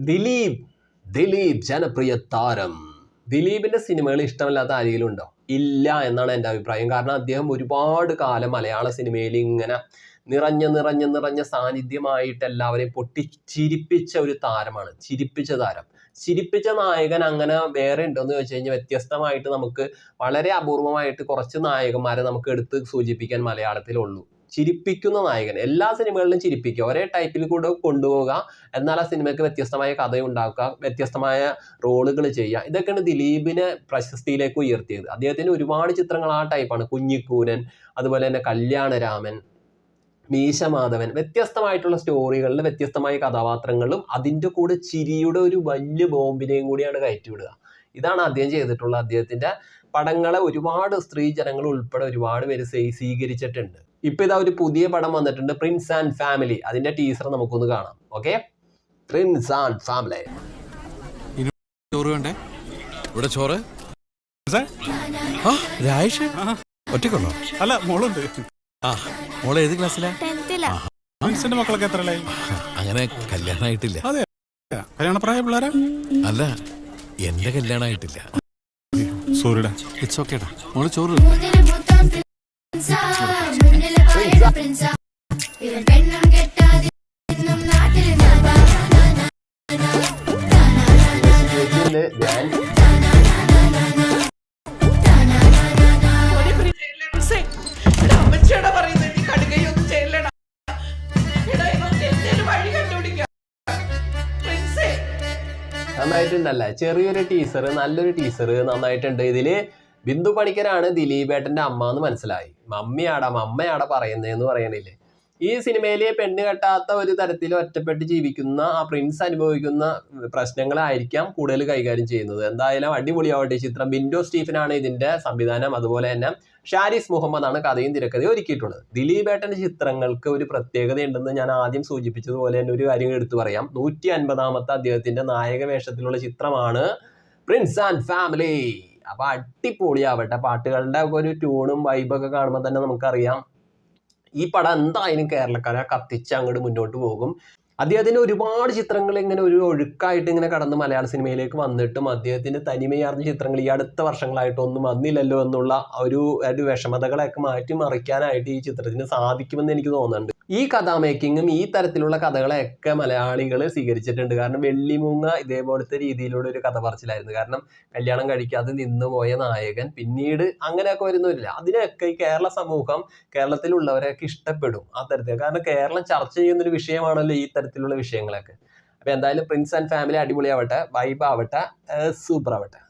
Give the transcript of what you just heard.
ദിലീപ്. ദിലീപ് ജനപ്രിയ താരം. ദിലീപിന്റെ സിനിമകൾ ഇഷ്ടമല്ലാത്ത ആരെങ്കിലും ഉണ്ടോ? ഇല്ല എന്നാണ് എന്റെ അഭിപ്രായം. കാരണം അദ്ദേഹം ഒരുപാട് കാലം മലയാള സിനിമയിൽ ഇങ്ങനെ നിറഞ്ഞ നിറഞ്ഞ നിറഞ്ഞ സാന്നിധ്യമായിട്ട് എല്ലാവരെയും പൊട്ടി ചിരിപ്പിച്ച ഒരു താരമാണ്. ചിരിപ്പിച്ച താരം. ചിരിപ്പിച്ച നായകൻ അങ്ങനെ വേറെ ഉണ്ടോയെന്ന് ചോദിച്ചു കഴിഞ്ഞാൽ വ്യത്യസ്തമായിട്ട് നമുക്ക് വളരെ അപൂർവമായിട്ട് കുറച്ച് നായകന്മാരെ നമുക്ക് എടുത്ത് സൂചിപ്പിക്കാൻ മലയാളത്തിലുള്ളൂ. ചിരിപ്പിക്കുന്ന നായകൻ. എല്ലാ സിനിമകളിലും ചിരിപ്പിക്കുക. ഒരേ ടൈപ്പിൽ കൂടെ കൊണ്ടുപോവുക. എന്നാൽ ആ സിനിമയ്ക്ക് വ്യത്യസ്തമായ കഥ ഉണ്ടാക്കുക. വ്യത്യസ്തമായ റോളുകൾ ചെയ്യുക. ഇതൊക്കെയാണ് ദിലീപിനെ പ്രശസ്തിയിലേക്ക് ഉയർത്തിയത്. അദ്ദേഹത്തിന് ഒരുപാട് ചിത്രങ്ങൾ ആ ടൈപ്പാണ് കുഞ്ഞിക്കൂരൻ അതുപോലെ തന്നെ കല്യാണരാമൻ മീശമാധവൻ. വ്യത്യസ്തമായിട്ടുള്ള സ്റ്റോറികളിൽ വ്യത്യസ്തമായ കഥാപാത്രങ്ങളും അതിന്റെ കൂടെ ചിരിയുടെ ഒരു വലിയ ബോംബിനെയും കൂടിയാണ് കയറ്റിവിടുക. ഇതാണ് അദ്ദേഹം ചെയ്തിട്ടുള്ള അദ്ദേഹത്തിന്റെ പടങ്ങളെ ഒരുപാട് സ്ത്രീ ജനങ്ങൾ ഉൾപ്പെടെ ഒരുപാട് പേര് സ്വീ- സ്വീകരിച്ചിട്ടുണ്ട്. ഇപ്പൊ ഇതാ ഒരു പുതിയ പടം വന്നിട്ടുണ്ട് പ്രിൻസ് ആൻഡ് ഫാമിലി അതിന്റെ ടീസർ നമുക്കൊന്ന് കാണാം. ഓക്കെ പ്രിൻസ് ആൻഡ് ഫാമിലി ചോറ് വേണ്ടേ? ഇവിടെ ചോറ്? ഒറ്റക്കുള്ളോ അല്ല മോളുണ്ട്. ആ മോളെ ഏത് ക്ലാസ്സിലാ? പ്രിൻസിന്റെ മക്കളൊക്കെ എത്ര അങ്ങനെ കല്യാണമായിട്ടില്ല അതെ. കല്യാണ പ്രായ പിള്ളേരാ അല്ല എന്റെ കല്യാണമായിട്ടില്ല സോറിടാ. ഇറ്റ്സ് ഓക്കേടാ മോൾ ചോറ്. നന്നായിട്ടുണ്ടല്ലേ ചെറിയൊരു ടീസർ നല്ലൊരു ടീസർ നന്നായിട്ടുണ്ട് ഇതിൽ ബിന്ദു പണിക്കരാണ് ദിലീപേട്ടന്റെ അമ്മ എന്ന് മനസ്സിലായി. മമ്മിയാടാ മമ്മയാടാ പറയുന്നതെന്ന് പറയണില്ലേ. ഈ സിനിമയിലെ പെണ്ണ് കെട്ടാത്ത ഒരു തരത്തിൽ ഒറ്റപ്പെട്ട് ജീവിക്കുന്ന ആ പ്രിൻസ് അനുഭവിക്കുന്ന പ്രശ്നങ്ങളായിരിക്കാം കൂടുതൽ കൈകാര്യം ചെയ്യുന്നത്. എന്തായാലും അടിപൊളിയാവട്ടെ ചിത്രം. ബിൻഡോ സ്റ്റീഫനാണ് ഇതിന്റെ സംവിധാനം. അതുപോലെ തന്നെ ഷാരിസ് മുഹമ്മദാണ് കഥയും തിരക്കഥയും ഒരുക്കിയിട്ടുള്ളത്. ദിലീപേട്ടന്റെ ചിത്രങ്ങൾക്ക് ഒരു പ്രത്യേകതയുണ്ടെന്ന് ഞാൻ ആദ്യം സൂചിപ്പിച്ചതുപോലെ തന്നെ ഒരു കാര്യം എടുത്തു പറയാം. നൂറ്റി അൻപതാമത്തെ അദ്ദേഹത്തിന്റെ നായക വേഷത്തിലുള്ള ചിത്രമാണ് പ്രിൻസ് ആൻഡ് ഫാമിലി അപ്പൊ അടിപൊളിയാവട്ടെ. പാട്ടുകളുടെ ഒരു ട്യൂണും വൈബൊക്കെ കാണുമ്പോൾ തന്നെ നമുക്കറിയാം. ഈ പടം എന്തായാലും കേരളക്കാരെ കത്തിച്ച് അങ്ങോട്ട് മുന്നോട്ട് പോകും. അദ്ദേഹത്തിന് ഒരുപാട് ചിത്രങ്ങൾ ഇങ്ങനെ ഒരു ഒഴുക്കായിട്ട് ഇങ്ങനെ കടന്ന് മലയാള സിനിമയിലേക്ക് വന്നിട്ടും അദ്ദേഹത്തിന്റെ തനിമയാർന്ന ചിത്രങ്ങൾ ഈ അടുത്ത വർഷങ്ങളായിട്ടൊന്നും വന്നില്ലല്ലോ എന്നുള്ള ഒരു വിഷമതകളെയൊക്കെ മാറ്റി മറിക്കാനായിട്ട് ഈ ചിത്രത്തിന് സാധിക്കുമെന്ന് എനിക്ക് തോന്നുന്നുണ്ട്. ഈ കഥാ മേക്കിങ്ങും ഈ തരത്തിലുള്ള കഥകളെയൊക്കെ മലയാളികൾ സ്വീകരിച്ചിട്ടുണ്ട്. കാരണം വെള്ളിമൂങ്ങ ഇതേപോലത്തെ രീതിയിലുള്ള ഒരു കഥ പറച്ചിലായിരുന്നു. കാരണം കല്യാണം കഴിക്കാതെ നിന്നുപോയ നായകൻ പിന്നീട് അങ്ങനെയൊക്കെ വരുന്നില്ല അതിനെയൊക്കെ ഈ കേരള സമൂഹം കേരളത്തിലുള്ളവരെയൊക്കെ ഇഷ്ടപ്പെടും ആ തരത്തിൽ കാരണം കേരളം ചർച്ച ചെയ്യുന്ന ഒരു വിഷയമാണല്ലോ ഈ തരത്തിലുള്ള വിഷയങ്ങളൊക്കെ. അപ്പൊ എന്തായാലും പ്രിൻസ് ആൻഡ് ഫാമിലി അടിപൊളിയാവട്ടെ വൈബ് ആവട്ടെ സൂപ്പർ ആവട്ടെ.